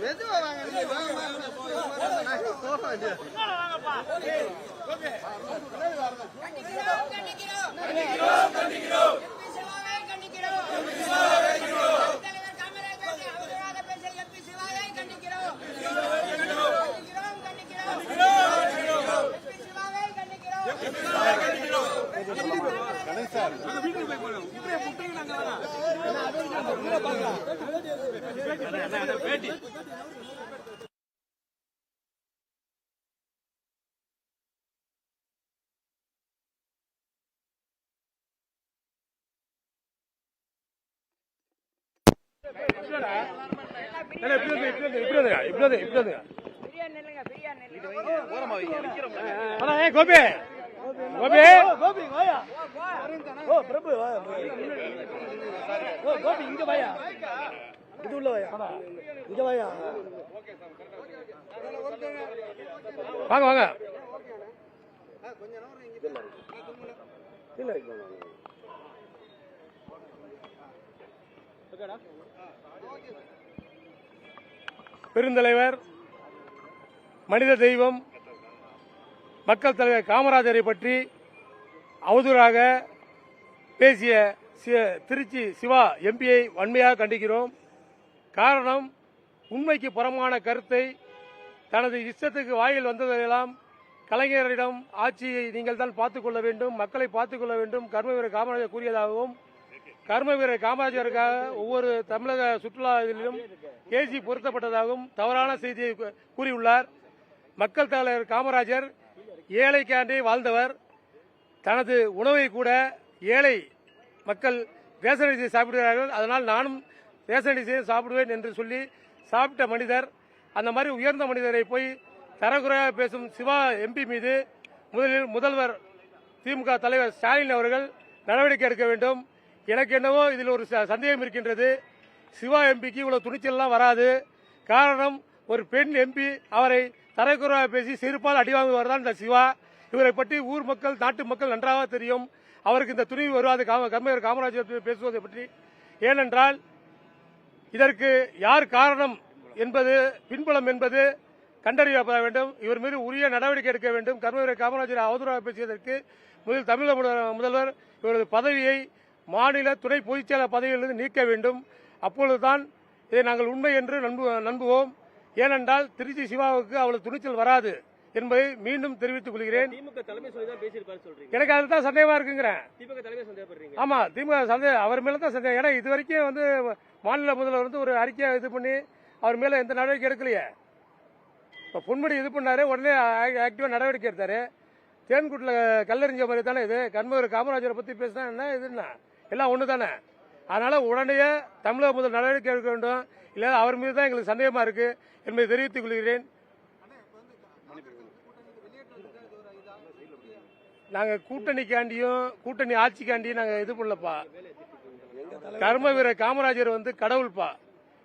மெதுவா வாங்க கண்டிக்கிறோம். கண்டிக்கிறோம் கண்டிக்கிறோம் போங்க, வாங்க, நாங்க போக வேண்டியது. கண்டிக்கிறோம் கண்டிக்கிறோம் கண்டிக்கிறோம் எம்பி சிவாவை கண்டிக்கிறோம் எம்பி சிவாவை கண்டிக்கிறோம் தலைவர் காமராஜர் அவர்களாக பேசிய எம்பி சிவாவை கண்டிக்கிறோம் கண்டிக்கிறோம் கண்டிக்கிறோம் எம்பி சிவாவை கண்டிக்கிறோம் கோபி கோபி கோபி வாயா ஓ பிரபு ஓ கோபி இங்க வாயா இது உள்ள வாயா இங்க வாயா வாங்க வாங்க. பெருந்தலைவர் மனித தெய்வம் மக்கள் தலைவர் காமராஜரை பற்றி அவதூறாக பேசிய திருச்சி சிவா எம்பியை வன்மையாக கண்டிக்கிறோம். காரணம் உண்மைக்கு புறமான கருத்தை தனது இஷ்டத்துக்கு வாயில் வந்ததையெல்லாம் கலைஞரிடம் ஆட்சியை நீங்கள் தான் பார்த்துக் கொள்ள வேண்டும் மக்களை பார்த்துக் கொள்ள வேண்டும் கர்மவீரர் காமராஜர் கூறியதாகவும் கர்ம வீரர் காமராஜருக்காக ஒவ்வொரு தமிழக சுற்றுலா இதிலும் கேசி பொருத்தப்பட்டதாகவும் தவறான செய்தியை கூறியுள்ளார். மக்கள் தலைவர் காமராஜர் ஏழைக்காண்டே வாழ்ந்தவர். தனது உணவை கூட ஏழை மக்கள் ரேஷன் அரிசி சாப்பிடுகிறார்கள். அதனால் நானும் ரேஷன் அரிசியை சாப்பிடுவேன் என்று சொல்லி சாப்பிட்ட மனிதர். அந்த மாதிரி உயர்ந்த மனிதரை போய் தரக்குறையாக பேசும் சிவா எம்பி மீது முதலில் முதல்வர் திமுக தலைவர் ஸ்டாலின் அவர்கள் நடவடிக்கை எடுக்க வேண்டும். எனக்கு என்னவோ இதில் ஒரு ச- சந்தேகம் இருக்கின்றது. சிவா எம்பிக்கு இவ்வளவு துணிச்சல்லாம் வராது. காரணம் ஒரு பெண் எம்பி அவரை தரைக்குறைவாக பேசி செருப்பால் அடிவாங்குவார் தான் இந்த சிவா. இவரை பற்றி ஊர் மக்கள் நாட்டு மக்கள் நன்றாக தெரியும். அவருக்கு இந்த துணிவு வருவாது. காம கம்மையர் காமராஜர் பேசுவதை பற்றி. ஏனென்றால் இதற்கு யார் காரணம் என்பது பின்புலம் என்பது கண்டறியப்பட வேண்டும். இவர் மீது உரிய நடவடிக்கை எடுக்க வேண்டும். கர்மவீரர் காமராஜர் அவதூறாக பேசியதற்கு முதல் தமிழக முதல்வர் இவரது பதவியை மாநில துணை பொதுச்செயலர் பதவியிலிருந்து நீக்க வேண்டும். அப்பொழுதுதான் இதை நாங்கள் உண்மை என்று நம்பு நம்புவோம். ஏனென்றால் திருச்சி சிவாவுக்கு அவ்வளவு துணிச்சல் வராது என்பதை மீண்டும் தெரிவித்துக் கொள்கிறேன். எனக்கு அதில் தான் சந்தேகமா இருக்குங்கிறேன். ஆமா திமுக சந்தேகம் அவர் மேல தான் சந்தேகம். ஏன்னா இது வரைக்கும் வந்து மாநில முதல்வர் வந்து ஒரு அறிக்கையை இது பண்ணி அவர் மேல எந்த நடவடிக்கை எடுக்கலையே. இப்போ பொன்முடி இது பண்ணாரு உடனே ஆக்டிவா நடவடிக்கை எடுத்தாரு. தேன்குட்டில் கல்லறிஞ்ச மாதிரி தானே இது. கண்மூர் காமராஜரை பத்தி பேசினா என்ன இதுன்னா எல்லாம் ஒன்று தானே அதனால உடனே தமிழக முதல் நடவடிக்கை எடுக்க வேண்டும். இல்லை அவர் மீது தான் எங்களுக்கு சந்தேகமா இருக்கு என்பதை தெரிவித்துக் கொள்கிறேன். நாங்க கூட்டணிக்காண்டியும் கூட்டணி ஆட்சிக்காண்டியும் நாங்க இது பண்ணலப்பா. கர்ம வீரர் காமராஜர் வந்து கடவுள்பா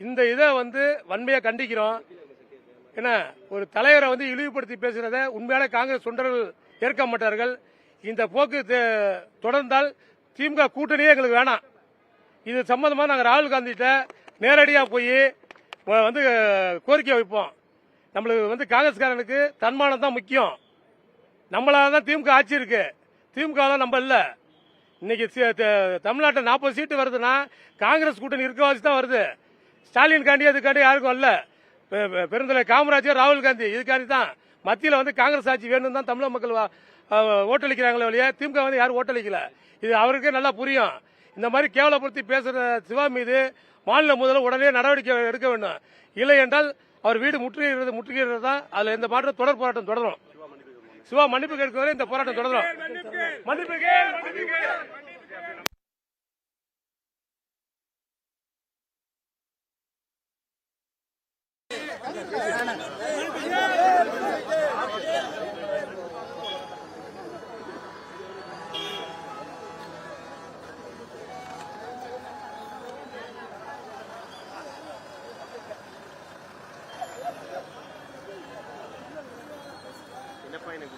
இந்த இதை வந்து வன்மையா கண்டிக்கிறோம். என்ன ஒரு தலைவரை வந்து இழிவுபடுத்தி பேசுறத உண்மையான காங்கிரஸ் தொண்டர்கள் ஏற்க மாட்டார்கள். இந்த போக்கு தொடர்ந்தால் திமுக கூட்டணியே எங்களுக்கு வேணாம். இது சம்பந்தமா நாங்கள் ராகுல் காந்திகிட்ட நேரடியாக போய் வந்து கோரிக்கை வைப்போம். நம்மளுக்கு வந்து காங்கிரஸ்காரனுக்கு தன்மானம் தான் முக்கியம். நம்மளால தான் திமுக ஆட்சி இருக்கு. திமுக நம்ம இல்லை. இன்னைக்கு த- தமிழ்நாட்டில் நாற்பது சீட்டு வருதுன்னா காங்கிரஸ் கூட்டணி இருக்கவாசி தான் வருது. ஸ்டாலின் காண்டி அதுக்காண்டி யாருக்கும் இல்லை. பெருந்தலை காமராஜர் ராகுல் காந்தி இதுக்காண்டி தான். மத்தியில் வந்து காங்கிரஸ் ஆட்சி வேணும்னு தான் தமிழக மக்கள் ஓட்டளிக்கிறாங்களே வழியா திமுக வந்து யாரும் ஓட்டளிக்கல. இது அவருக்கே நல்லா புரியும். இந்த மாதிரி கேவலப்படுத்தி பேசுகிற சிவா மீது மாநில முதல்வர் உடனே நடவடிக்கை எடுக்க வேண்டும். இல்லை என்றால் அவர் வீடு முற்றுகிறது முற்றுகிறது தான் அதில் இந்த மாற்றம் தொடர் போராட்டம் தொடரும். சிவா மன்னிப்பு கேட்க வரை இந்த போராட்டம் தொடரும். மன்னிப்பு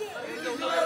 Yeah.